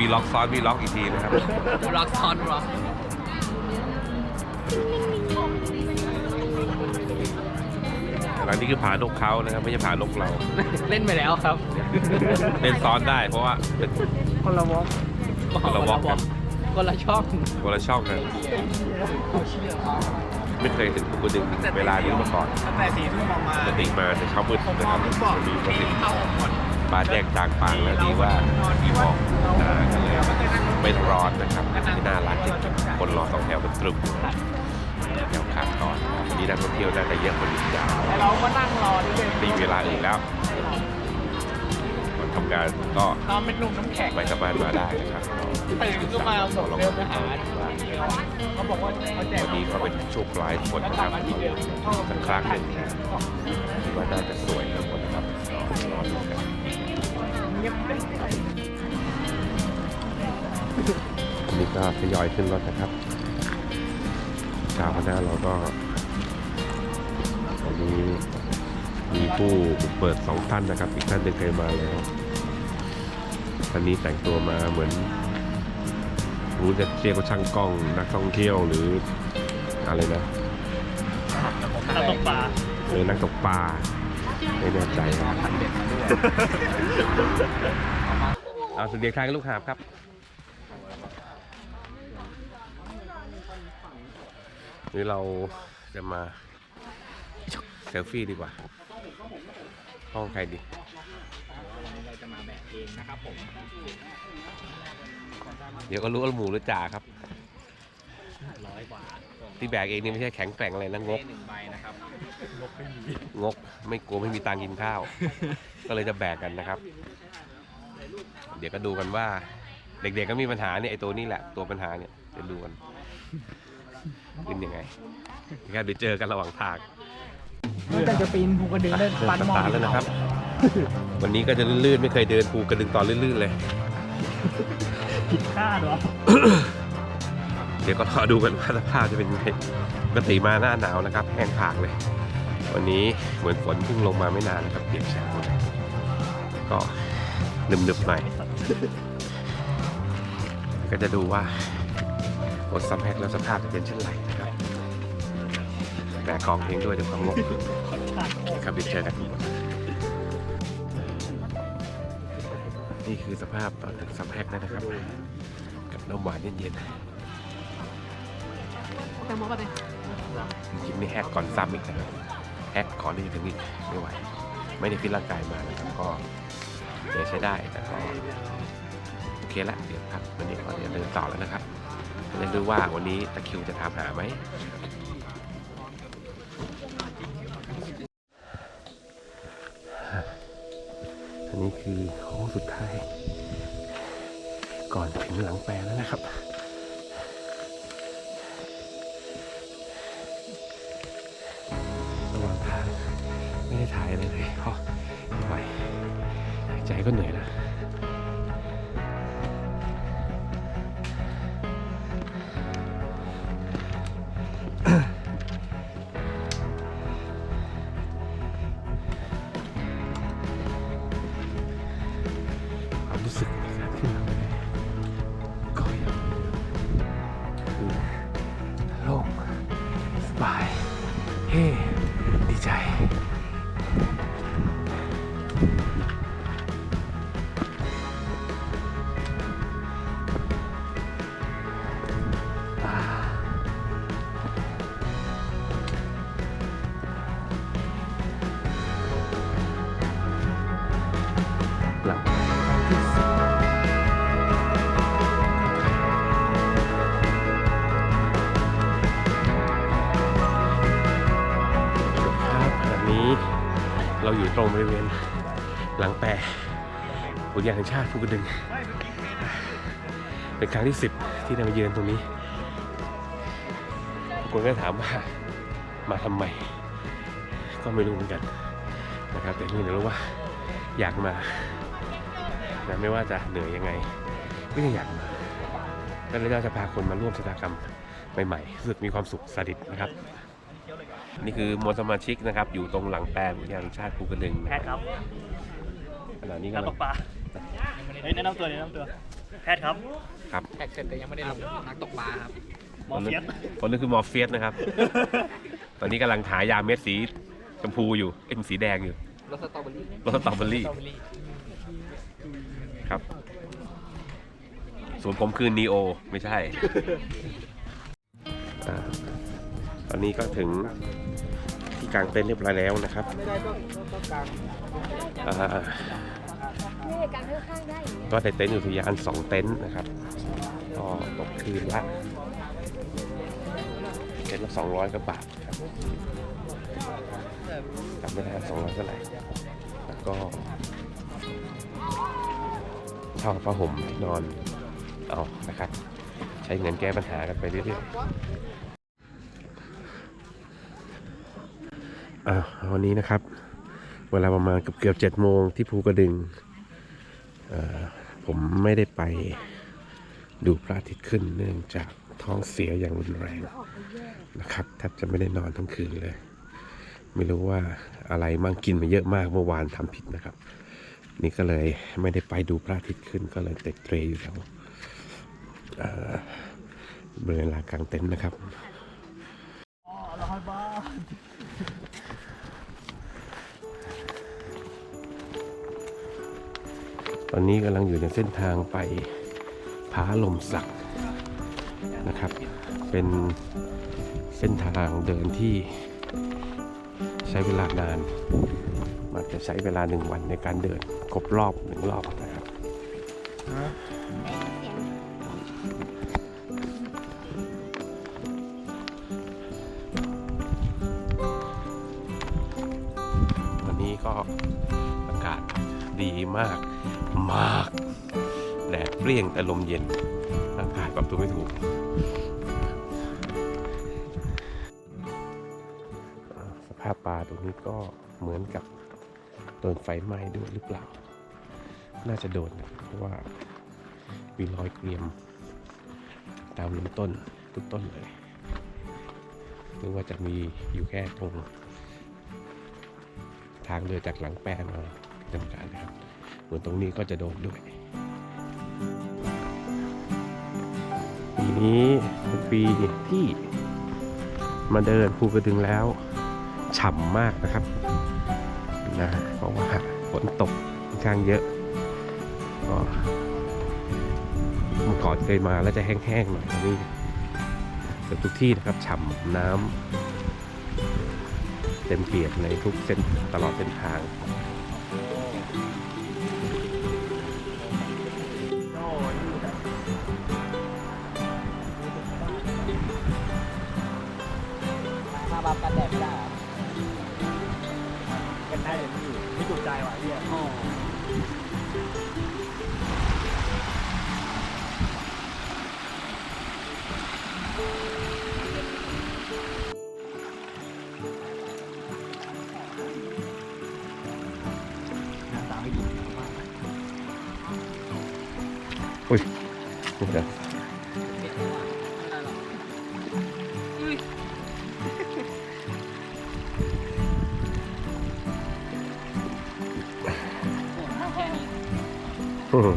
อันนี้เป็นวีล็อกซ้อนวีล็อกอีกทีนะครับ ร็อกซอนร็อกอันนี้คือผานกเขานะครับ ไม่ใช่ผานกเรา เล่นไปแล้วครับเล่นซ้อนได้เพราะว่าเป็น คนละวอล์กคนละวอล์กกัน คนละช่องคนละช่องกันไม่เคยถึงภูกระดึงเวลานี้มาก่อนตั้งแต่สี่ทุ่มประมาปกติมาแต่เช้ามืดนะครับวันนี้มาถึงหมด บ้านแดงจางปางแล้วดีว่าที่ออกนากันเลยไม่ร้อนนะครับที่น่ารักจริงคนรอสองแถวเป็นตรึมแถวขาดก่อนนะครับวันนี้นักท่องเที่ยวน่าจะเยอะกว่านี้ยาวแต่เราก็นั่งรอด้วยตีเวลาอื่นแล้วคนทำงานก็ตอนเป็นหนุ่มน้ำแข็งไม่สามารถมาได้นะครับตื่นขึ้นมาบอกเดินไปหาเขาบอกว่าเขาแจกวันนี้ก็เป็นช่วงปลายฝนก็นะกคลัรับบมาที่เดิมสักครั้งหนึ่งนะคิดว่าน่าจะสวย ก็ทยอยขึ้นรถนะครับเช้าวันหน้าเราก็วันนี้มีผู้บุกเปิดสองท่านนะครับ อีกท่านหนึ่งเคยมาแล้วท่านนี้แต่งตัวมาเหมือน รู้จะเรียกว่าช่างกล้องนักท่องเที่ยวหรืออะไรนะตกปลาเออนักตกปลาไม่แน่ใจครับเอาสุดเดียกทางกับลูกหาบครับ นี่เราจะมาเซลฟี่ดีกว่า ห้องใครดี เราจะมาแบกเองนะครับผม เดี๋ยวก็รู้ว่าหมูหรือจ่าครับ ร้อยกว่าที่แบกเองนี่ไม่ใช่แข็งแกร่งอะไรนะงกหนึ่งใบนะครับงบไม่มี งกไม่กลัวไม่มีตังค์กินข้าว ก็เลยจะแบกกันนะครับ เดี๋ยวก็ดูกันว่า เด็กๆก็มีปัญหาเนี่ยไอตัวนี้แหละ ตัวปัญหาเนี่ยเดี๋ยวดูกัน เป็นยังไงนะครับเดี๋ยวเจอกันระหว่างทางนอกจากจะปีนภูกระดึงได้เริ่มปันสหมอตาร์ทแล้วนะครับ วันนี้ก็จะลื่นๆ ไม่เคยเดินภูกระดึงตอนลื่นๆเลย ผิดคาดเหรอ เดี๋ยวก็รอดูกันว่าสภาพจะเป็นยังไงปกติมาหน้าหนาวนะครับ แห้งผากเลย วันนี้เหมือนฝนเพิ่งลงมาไม่นานนะครับเปียกแฉะหมดเลยก็หนึบๆหน่อยก็จะดูว่าบทสัมแพ็กแล้วสภาพจะเป็นเช่นไร นะครับแบกของเองด้วยเดี๋ยวความงกครับเดี๋ยวเจอกันนี่คือสภาพตอนถึงสัมแพ็กแล้วนะครับ กับน้ำหวานเย็นๆแตงโมป่ะเนี่ยจริงๆนี่แฮกก่อนซ้ำอีกนะครับแฮกก่อนที่จะถึงอีกไม่ไหวไม่ได้ฟิตร่างกายมานะครับก็เดี๋ยวใช้ได้แต่ก็โอเคละเดี๋ยวครับวันนี้ก็เดี๋ยวเดินต่อแล้วนะครับเล่นดูว่าวันนี้ตะคริวจะถามหาไหม นี่คือโค้งสุดท้าย ก่อนถึงหลังแปลแล้วนะครับระหว่างทางไม่ได้ถ่ายอะไรเลยเพราะไม่ไหวใจก็เหนื่อยแล้ว ยานแห่งชาติภูกระดึง เป็นครั้งที่สิบที่ได้มาเยือนตรงนี้ทุกคนก็ถามว่ามาทำไม ก็ไม่รู้เหมือนกันนะครับ แต่ที่เดี๋ยวรู้ว่าอยากมานะไม่ว่าจะเหนื่อยยังไงก็ยังอยากมาก็เลยเราจะพาคนมาร่วมชะตากรรมใหม่ๆรู้สึกมีความสุขสดิตนะครับ นี่คือมวลสมาชิกนะครับ อยู่ตรงหลังแปลงอุทยานแห่งชาติภูกระดึงแพทครับขณะนี้นักกำตลังกปลา เฮ้ยแนะนำตัวแนะนำตัว แพทย์ครับ ครับแท็กเสร็จแต่ยังไม่ได้ลงนักตกปลาครับ หมอเฟียส คนนึงคือหมอเฟียสนะครับ ตอนนี้กำลังหายาเม็ดสีชมพูอยู่ เอ็มสีแดงอยู่รสสตรอเบอรี่รสสตรอเบอรี่ สตรอเบอรี่ครับส่วนผมคือนีโอไม่ใช่อ่าตอนนี้ก็ถึงที่กลางเต็นท์เรียบร้อยแล้วนะครับไม่ได้ต้องต้องกลางอ่า นี่การข้างๆได้อย่างเงี้ยก็ในเต็นท์อุทยานสองเต็นท์นะครับก็ตกคืนละเต็นท์ละสองร้อยกว่าบาทครับจำไม่ได้สองร้อยเท่าไหร่แล้วก็เช่าผ้าห่มที่นอนเอานะครับ ใช้เงินแก้ปัญหากันไปเรื่อยๆอ่าวันนี้นะครับ เวลาประมาณเกือบเกือบเจ็ดโมงที่ภูกระดึง ผมไม่ได้ไปดูพระอาทิตย์ขึ้นเนื่องจากท้องเสียอย่างรุนแรงนะครับแทบจะไม่ได้นอนทั้งคืนเลย ไม่รู้ว่าอะไรมั่งกินมาเยอะมากเมื่อวานทำผิดนะครับ นี่ก็เลยไม่ได้ไปดูพระอาทิตย์ขึ้นก็เลยเตะเตรอยู่แถวบริเวณลานกลางเต็นท์นะครับ ตอนนี้กำลังอยู่ในเส้นทางไปผาลมสักนะครับ เป็นเส้นทางเดินที่ใช้เวลานาน มันจะใช้เวลาหนึ่งวันในการเดินครบรอบหนึ่งรอบนะครับวันนี้ก็อากาศดีมาก มากแดดเปรี้ยงแต่ลมเย็นอางกาศปรับตัวไม่ถูกสภาพป่าตรงนี้ก็เหมือนกับโดนไฟไหม้ด้วยหรือเปล่า น่าจะโดนนะเพราะว่ามีรอยเกรียม ตามลำต้นทุกต้นเลยหรือว่าจะมีอยู่แค่ตรง ทางเรือจากหลังแป้นมาจำการนะครับ เหมือนตรงนี้ก็จะโดนด้วยปีนี้เป็นปีที่มาเดินภูกระดึงแล้วฉ่ำมากนะครับนะเพราะว่าฝนตกค่อนข้างเยอะก็เมื่อก่อนเคยมาแล้วจะแห้งๆหน่อยอันนี้เกือบทุกที่นะครับฉ่ำน้ำเต็มเปียกในทุกเส้นตลอดเส้นทาง นี่นะอืม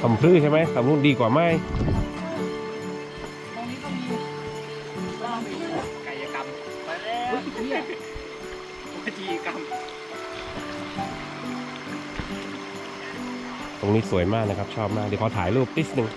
ทำพลื้ใช่ไหมทำนู่นดีกว่าไหม สวยมากนะครับ ชอบมาก เดี๋ยวขอถ่ายรูปติสหนึ่ง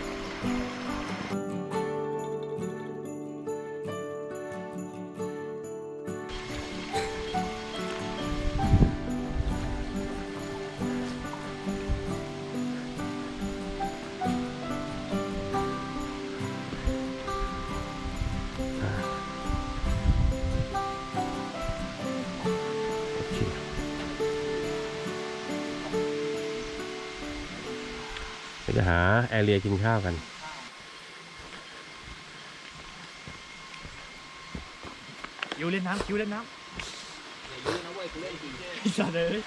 แอเรียกินข้าวกัน คิวเล่นน้ำคิวเล่นน้ำอย่ายุ่งนะเว้ยกูเล่นจริงไอ้สัตว์เลย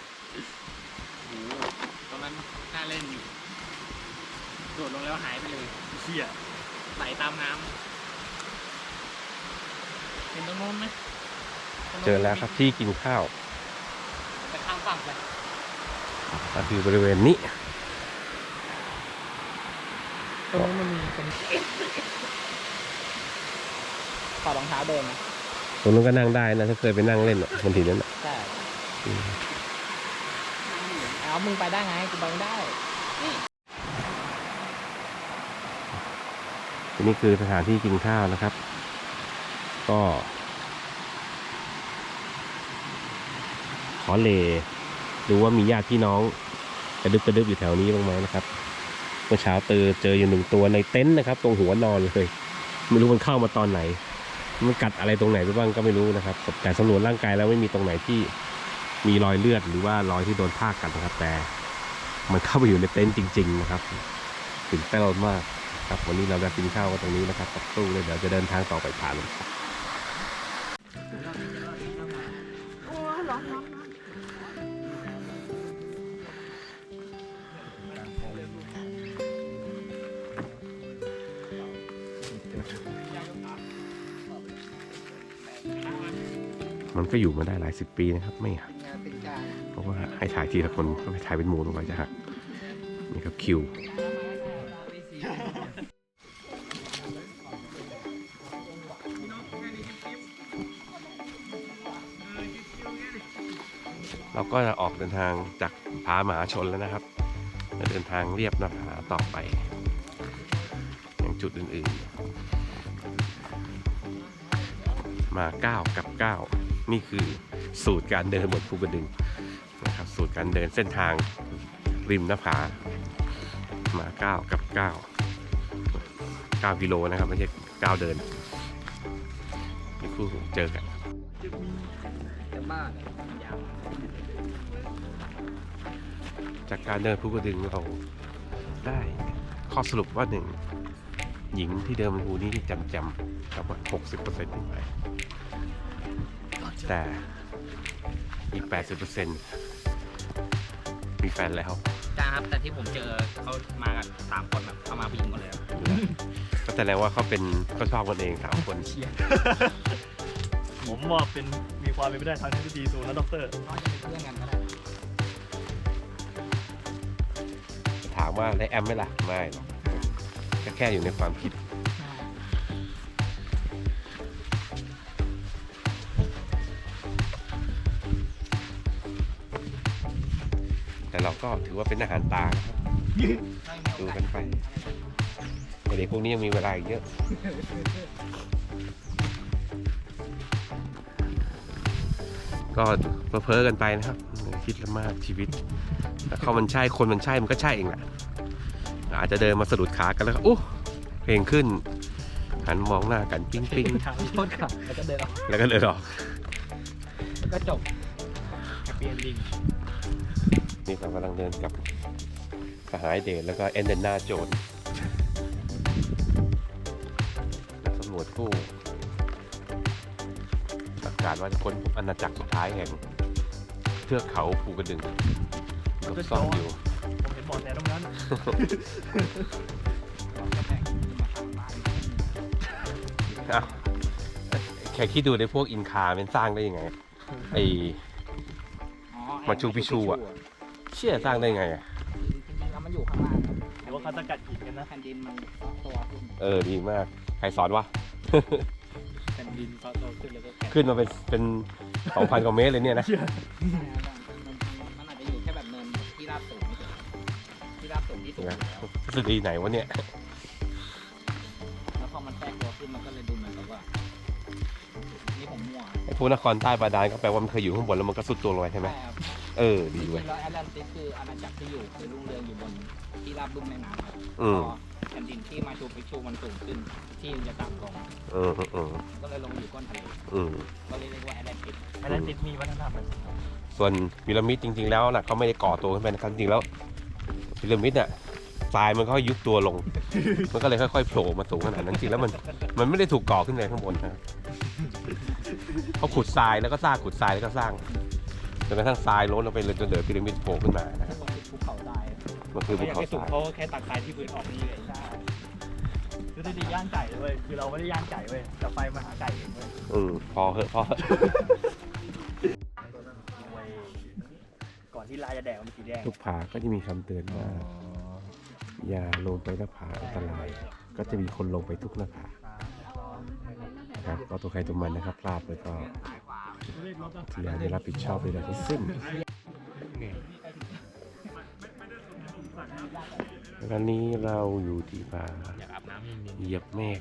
ตอนนั้นน่าเล่นอยู่โดดลงแล้วหายไปเลยเชี่ยไหลตามน้ำเห็นตรงโน้นไหมเจอแล้วครับที่กินข้าวไปข้างฝั่งไปก็คือบริเวณนี้ต รงนู้นมันมีคนถอดรองเท้าเดินนะตรงนู้นก็นั่งได้นะถ้าเคยไปนั่งเล่นอะบนทีนั้นอะใช่อืมเอามึงไปได้ไงกูไปไม่ได้ทีนี้คือสถานที่กินข้าวนะครับ ก็ ขอเลดูว่ามีญาติพี่น้องกระดึบกระดึบอยู่แถวนี้บ้างไหมนะครับ เมื่อเช้าเจอเจออยู่หนึ่งตัวในเต็นท์นะครับ ตรงหัวนอนเลยไม่รู้มันเข้ามาตอนไหน มันกัดอะไรตรงไหนไปบ้างก็ไม่รู้นะครับ แต่สำรวจร่างกายแล้วไม่มีตรงไหนที่มีรอยเลือดหรือว่ารอยที่โดนทากกัดนะครับ แต่มันเข้าไปอยู่ในเต็นท์จริง ๆ นะครับตื่นเต้นมากครับวันนี้เราจะกินข้าวกันตรงนี้นะครับสักครู่เลยเดี๋ยวจะเดินทางต่อไปผ่าน ก็อยู่มาได้หลายสิบปีนะครับ ไม่หักเพราะว่าให้ถ่ายทีละคนก็ไปถ่ายเป็นหมูลงไปจะหักนี่ครับคิวเราก็จะออกเดินทางจากผามาชนแล้วนะครับจะเดินทางเรียบหน้าผาต่อไป อยังจุดอื่นๆ มา 9 กับ 9 นี่คือสูตรการเดินบนภูกระดึงนะครับสูตรการเดินเส้นทางริมหน้าผามา9กับ 9 9กิโลนะครับไม่ใช่9เดินนี่คู่เจอกันจากการเดินภูกระดึงเราได้ข้อสรุปว่าหนึ่งหญิงที่เดินบนภูนี้ที่จำจำๆครับว่าหกสิบเปอร์เซ็นต์ขึ้นไป แต่อีกแปดสิบเปอร์เซ็นต์มีแฟนแล้วจ้าครับ แต่ที่ผมเจอเขามากันสามคนแบบเข้ามาผู้หญิงหมดเลยครับก็แสดงว่าเขาเป็นก็ชอบกันเองสามคนผมว่าเป็นมีความเป็นไปได้ทางทฤษฎีสูงนะด็อกเตอร์เขาจะเป็นเพื่อนกันก็ได้ถามว่าได้แอมไหมล่ะไม่หรอกก็แค่อยู่ในความคิด ก็ถือว่าเป็นอาหารตานะครับดูกันไปแต่เด็กพวกนี้ยังมีเวลาอีกเยอะก็เพ้อๆกันไปนะครับ คิดละมากชีวิตแต่เขามันใช่คนมันใช่มันก็ใช่เองแหละอาจจะเดินมาสะดุดขากันแล้วก็อู้เพลงขึ้น หันมองหน้ากันปิ๊งปิ๊งโทษครับแล้วก็เดินออกแล้วก็เดินออกแล้วก็จบแฮปปี้เอนดิ้ง นี่เรากำลังเดินกับสหายเดชแล้วก็เอนเดนนาโจนนักสำรวจผู้ประกาศว่าจะค้นพบอาณาจักรสุดท้ายแห่งเทือกเขาภูกระดึงก็ซ่อนอยู่ ผมเห็นบอดแสตรงนั้นอ้าวแค่คิดดูในพวกอินคาเป็นสร้างได้ยังไง ไอ มาชูปิชูอะเชี่ยสร้างได้ไงอะจริงๆแล้วมันอยู่ข้างล่างครับหรือว่าเขาสกัดหินกันนะแผ่นดินมันตัวขึ้นเออดีมาก ใครสอนวะ แผ่นดินเขาโตขึ้นแล้วก็แข็งขึ้นมาเป็นเป็นสองพันกว่าเมตรเลยเนี่ยนะมันมันอาจจะอยู่แค่แบบเนินที่ราบสูงไม่ถึงที่ราบสูงที่สุดอยู่แล้วทฤษฎีไหนวะเนี่ย แล้วพอมันแทรกตัวขึ้นมันก็เลยดูเหมือนกับว่านี่ผมมั่วไอ้พวกนครใต้บาดาลก็แปลว่ามันเคยอยู่ข้างบนแล้วมันก็สุดตัวลงไปใช่ไหมครับ เออจดีริงเว้ยๆแล้วแอตแลนติสคืออาณาจักรที่อยู่คือรุ่งเรืองอยู่บนที่ราบลุ่มแม่น้ำครับอืมพอแผ่นดินที่มาชูปิชูมันสูงขึ้น ที่มันจะต่ำลงเออเออเออก็เลยลงมาอยู่ก้นทะเลอืม ก็เลยเรียกว่าแอตแลนติสแอตแลนติสมีวัฒนธรรมแบบส่วนพีระมิดจริง ๆ แล้วนะเขาไม่ได้ก่อตัวขึ้นไปนะครับจริงๆแล้วพีระมิดเนี่ยทรายมันค่อยยุบตัวลง มันก็เลยค่อยๆโผล่มาสูงขนาดนั้นจริงแล้วมันมันไม่ได้ถูกก่อขึ้นไปข้างบนนะครับเขาขุดทรายแล้วก็สร้างขุดทรายแล้วก็สร้างจ นกระทั่งทรายล้นลงไปเลยจนเหลือพีระมิดโผล่ขึ้นมานะครับมันคือภูเขาทรายมันคือภูไม่อยากเขาไปทสูงรายเขาแค่ตักทรายที่พื้นออกนี่เลยใช่คือได้ได้ย่างไก่เลยเว้ยคือเราไม่ได้ย่างไก่เว้ยแต่ไฟมาหาไก่เองเว้ยอืมพอเหอะพอเหอะเว้ยก่อนที่ลายจะแดงมันเป็นสีแดงทุกผาก็จะมีคำเตือนว่าอย่าลงไปหน้าผาอันตราย ก็จะมีคนลงไปทุกหน้าผาครับก็ตัวใครตัวมันนะครับพลาดไปก็อ ย่าได้รับผิดชอบใดๆทั้งสิ้นวันนี้เราอยู่ที่ผาเหยียบเมฆ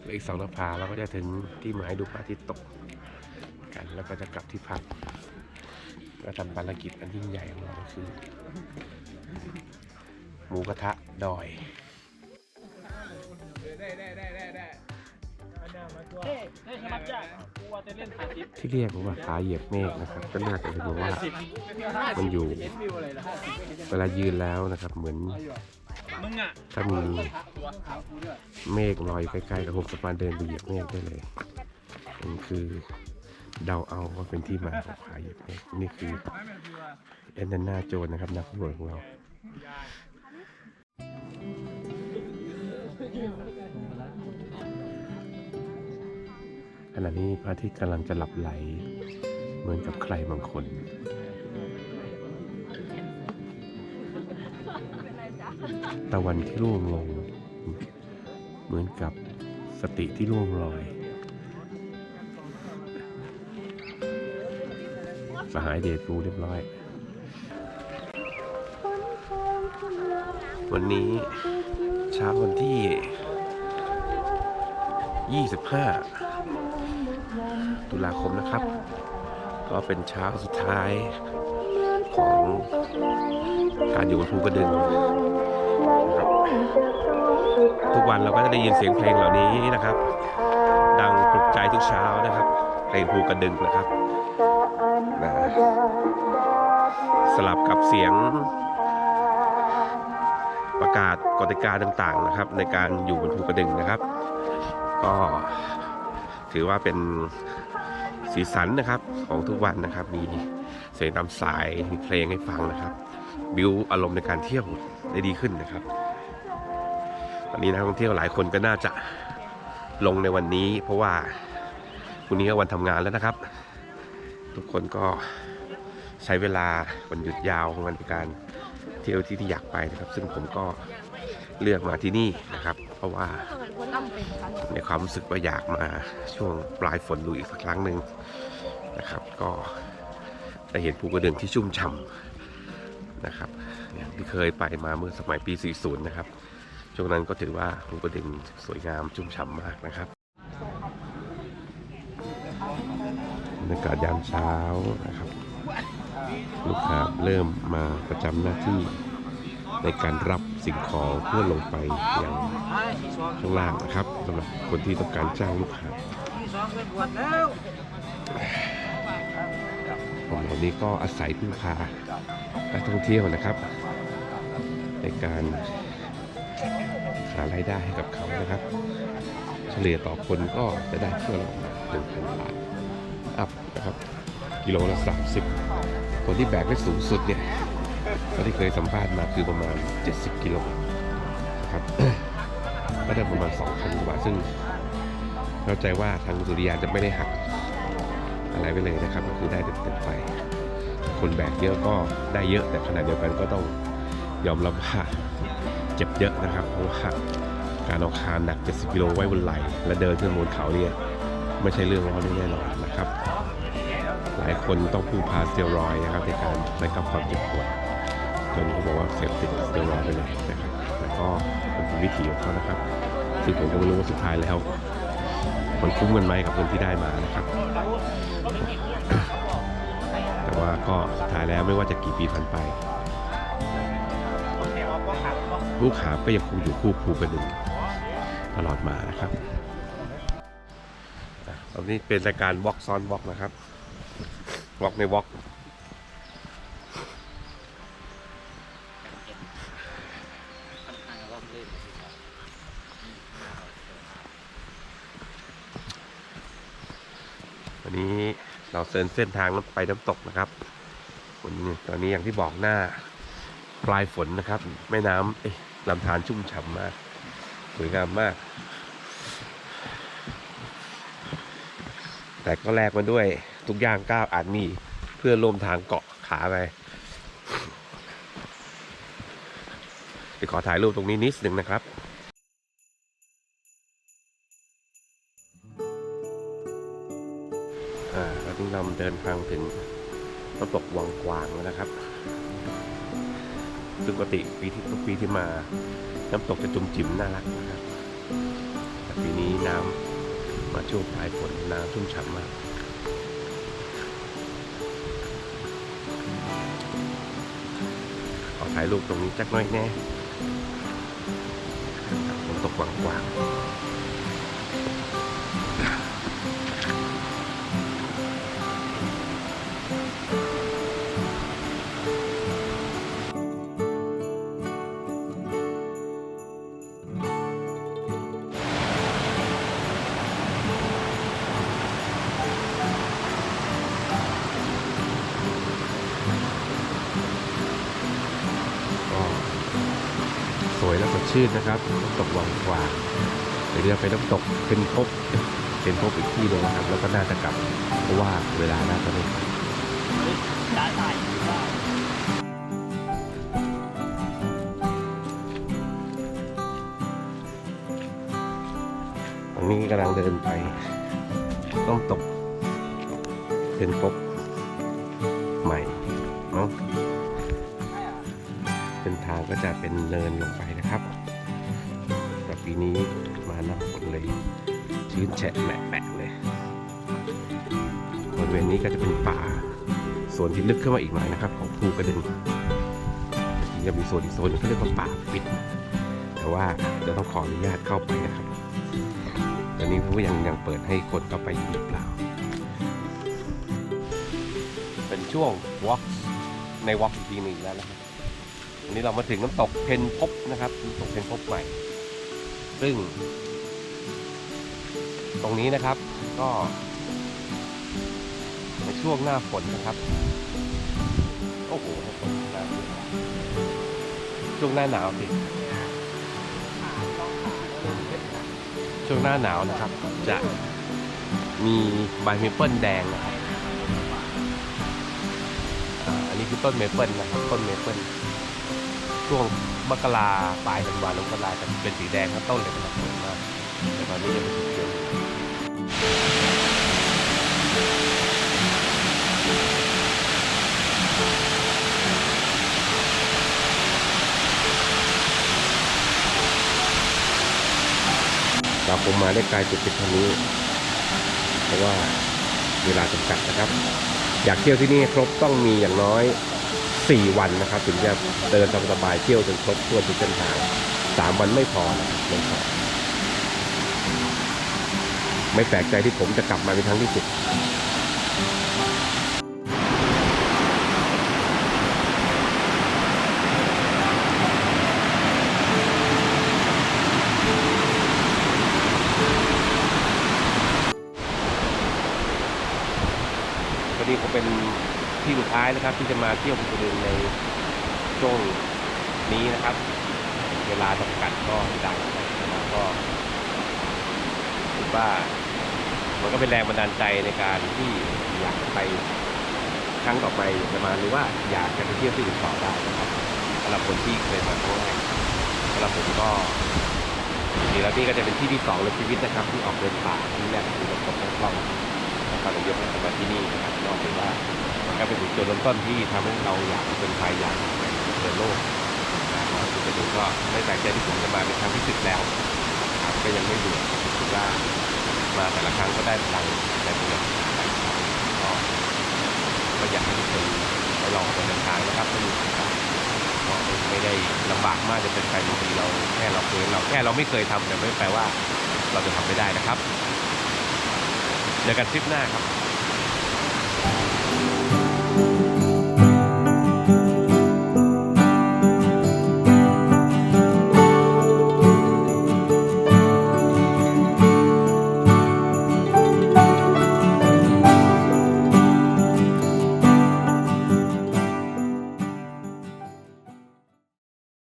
เหลืออีกสองน้าผาเราก็จะถึงที่หมายดูพระอาทิตย์ตกกันแล้วก็จะกลับที่พักก็ทำภารกิจอันยิ่งใหญ่ของเราคือหมูกระทะดอย ทิปที่เรียกว่าผาเหยียบเมฆนะครับ ก็น่าจะเป็นเพราะว่ามันอยู่ เวลายืนแล้วนะครับ เหมือนมึงอะถ้ามีเมฆลอยใกล้ๆกับผมสามารถเดินไปเหยียบเมฆได้เลยนี่คือเดาเอาว่าเป็นที่มาของผาเหยียบเมฆนี่คือแอนนานาโจนนะครับนักสำรวจของเรา ขณะนี้พระอาทิตย์กำลังจะหลับไหล เหมือนกับใครบางคน ตะวันที่ร่วงลง เหมือนกับสติที่ร่วงลอย สหายเดชรู้เรียบร้อย วันนี้เช้าวันที่ 25 ตุลาคมนะครับ ก็เป็นเช้าสุดท้ายของการอยู่บนภูกระดึงครับทุกวันเราก็จะได้ยินเสียงเพลงเหล่านี้นะครับ ดังปลุกใจทุกเช้านะครับเพลงภูกระดึงนะครับนะสลับกับเสียงประกาศกติกาต่างๆนะครับ ในการอยู่บนภูกระดึงนะครับ ก็ถือว่าเป็น สีสันนะครับของทุกวันนะครับ มีเสียงตามสายมีเพลงให้ฟังนะครับ บิวอารมณ์ในการเที่ยวได้ดีขึ้นนะครับวันนี้นักท่องเที่ยวหลายคนก็น่าจะลงในวันนี้ เพราะว่าพรุ่งนี้ก็วันทำงานแล้วนะครับ ทุกคนก็ใช้เวลาวันหยุดยาวของมันในการเที่ยวที่ที่อยากไปนะครับ ซึ่งผมก็เลือกมาที่นี่นะครับ เพราะว่า ในความรู้สึกว่าอยากมาช่วงปลายฝนดูอีกสักครั้งหนึ่งนะครับ ก็ได้เห็นภูกระดึงที่ชุ่มฉ่ำนะครับอย่างที่เคยไปมาเมื่อสมัยปี 40 นะครับ ช่วงนั้นก็ถือว่าภูกระดึงสวยงามชุ่มฉ่ำมากนะครับบรรยากาศยามเช้านะครับ ลูกค้าเริ่มมาประจำหน้าที่ในการรับ สิ่งของเพื่อลงไปยังข้างล่างนะครับสำหรับคนที่ต้องการจ้างลูกค้าผมเหล่านี้ก็อาศัยพึ่งพานักท่องเที่ยวนะครับ ในการหารายได้ให้กับเขานะครับ เฉลี่ยต่อคนก็จะได้เพื่อละหนึ่งพันบาทอัพนะครับ กิโลละ 30 คนที่แบกได้สูงสุดเนี่ย ก็ที่เคยสัมภาษณ์มาคือประมาณ 70 กิโลครับก็ได้ประมาณ2,000กว่าบาทซึ่งเข้าใจว่าทางสุริยานจะไม่ได้หักอะไรไปเลยนะครับ ก็คือได้เต็มๆไป คนแบกเยอะก็ได้เยอะแต่ขณะเดียวกันก็ต้องยอมรับว่าเจ็บเยอะนะครับ เพราะว่าการเอาคานหนัก 70กิโลไว้บนไหล่และเดินขึ้นบนเขาเนี่ยไม่ใช่เรื่องร้อนแน่นอนนะครับ หลายคนต้องพึ่งพาสเตียรอยนะครับในการระงับความเจ็บปวด จนเขาบอกว่าเสพติดสเตียรอยไปเลยนะครับแล้วก็เป็นวิธีของเขานะครับ ซึ่งผมก็ไม่รู้ว่าสุดท้ายแล้ว มันคุ้มกันไหมกับเงินที่ได้มานะครับ แต่ว่าก็สุดท้ายแล้วไม่ว่าจะกี่ปีผ่านไปลูกหาก็ยังคงอยู่คู่ภูกระดึงตลอดมานะครับอะตอนนี้เป็นรายการวอล์กซ้อนวอล์กนะครับวอล์กในวอล์ก วันนี้เราเดินเส้นทางไปน้ำตกนะครับวันนี้ตอนนี้อย่างที่บอกหน้าปลายฝนนะครับ แม่น้ำเอ้ยลำธารชุ่มฉ่ำมากสวยงามมาก แต่ก็แลกมาด้วยทุกอย่างก้าวอาจมีเพื่อร่วมทางเกาะขาไปเดี๋ยวขอถ่ายรูปตรงนี้นิดหนึ่งนะครับ นี่เราเดินทางถึงน้ำตกวังกวางแล้วนะครับ ซึ่งปกติปีที่ทุกปีที่มา น้ำตกจะจุ่มจิ๋มน่ารักนะครับ แต่ปีนี้น้ำมาช่วงปลายฝนน้ำชุ่มฉ่ำมากขอถ่ายรูปตรงนี้จักน่อยแน่น้ำตกวังกวาง ชื่นนะครับน้ำตกวังกวางเดี๋ยวเราไปน้ำตกเป็นพบเป็นพบอีกที่หนึงนะครับ แล้วก็น่าจะกลับเพราะว่าเวลาน่าจะไม่ทันได้ได้ตอนนี้กำลังเดินไปน้ำตก เป็นพบใหม่มั้งเป็นทางก็จะเป็นเนินลงไปนะครับ ปีนี้มาหน้าฝนเลยชื้นแฉะแหมะเลยบริเวณนี้ก็จะเป็นป่าส่วนที่ลึกขึ้นมาอีกหน่อยนะครับ ของภูกระดึงยังมีโซนอีกโซนนึงเขาเรียกว่าป่าปิด แต่ว่าจะต้องขออนุญาตเข้าไปนะครับตอนนี้ผมก็ยังยังเปิดให้คนเข้าไปหรือเปล่า เป็นช่วง walk ใน walk อีกทีหนึ่งแล้วนะครับวันนี้เรามาถึงน้ำตกเพนพบนะครับน้ำตกเพนพบใหม่ ซึ่ง ตรงนี้นะครับก็ ในช่วงหน้าฝนนะครับ โอ้โหฝนหน้าฝนช่วงหน้าหนาวสิช่วงหน้าหนาวนะครับ จะมีใบเมเปิลแดงนะครับอันนี้คือต้นเมเปิลนะครับ ต้นเมเปิลช่วง มกราปลายธันวาคมมกราจะเป็นสีแดงทั้งต้นเลยนะครับสวยมากแต่ตอนนี้ยังเป็นสีเขียวเราคงมาได้ไกลจุดเป็นเท่านี้ เพราะว่าเวลาจำกัดนะครับ อยากเที่ยวที่นี่ครบต้องมีอย่างน้อย 4 วันนะครับ ถึงจะเดินสบายเที่ยวจนครบทั่วทุกเส้นทางสามวันไม่พอนะครับไม่พอไม่แปลกใจที่ผมจะกลับมาเป็นครั้งที่สิบ นะครับที่จะมาเที่ยวภูกระดึงในช่วงนี้นะครับ เวลาจำกัดก็ดังนะครับก็คิดว่ามันก็เป็นแรงบันดาลใจในการที่อยากไปครั้งต่อไปอยากจะมาหรือว่าอยากจะไปเที่ยวที่อื่นต่อได้นะครับสำหรับคนที่เคยมาครั้งแรกสำหรับผมก็จริงๆแล้วนี่ก็จะเป็นที่ที่สองในชีวิตนะครับ ที่ออกเดินป่าที่แรกคือปรถตกของเราแล้วก็เลยยกมาที่นี่นะครับนอกจากว่า ก็เป็นจุดเริ่มต้นที่ทำให้เราอยากเป็นไปอยากไปเดินโลกนะครับจุดนี้ก็ไม่แปลกใจที่ผมจะมาเป็นครั้งที่สิบแล้วครับก็ยังไม่เบื่อคิดว่ามาแต่ละครั้งก็ได้พลังได้ประโยชน์ไปก็ก็อยากให้ทุกคนไปลองเดินทางนะครับถ้ามีโอกาสก็ไม่ได้ลำบากมากจะเป็นไปบางทีเราแค่เราเคยเราแค่เราไม่เคยทำแต่ไม่แปลว่าเราจะทำไม่ได้นะครับเจอกันทริปหน้าครับ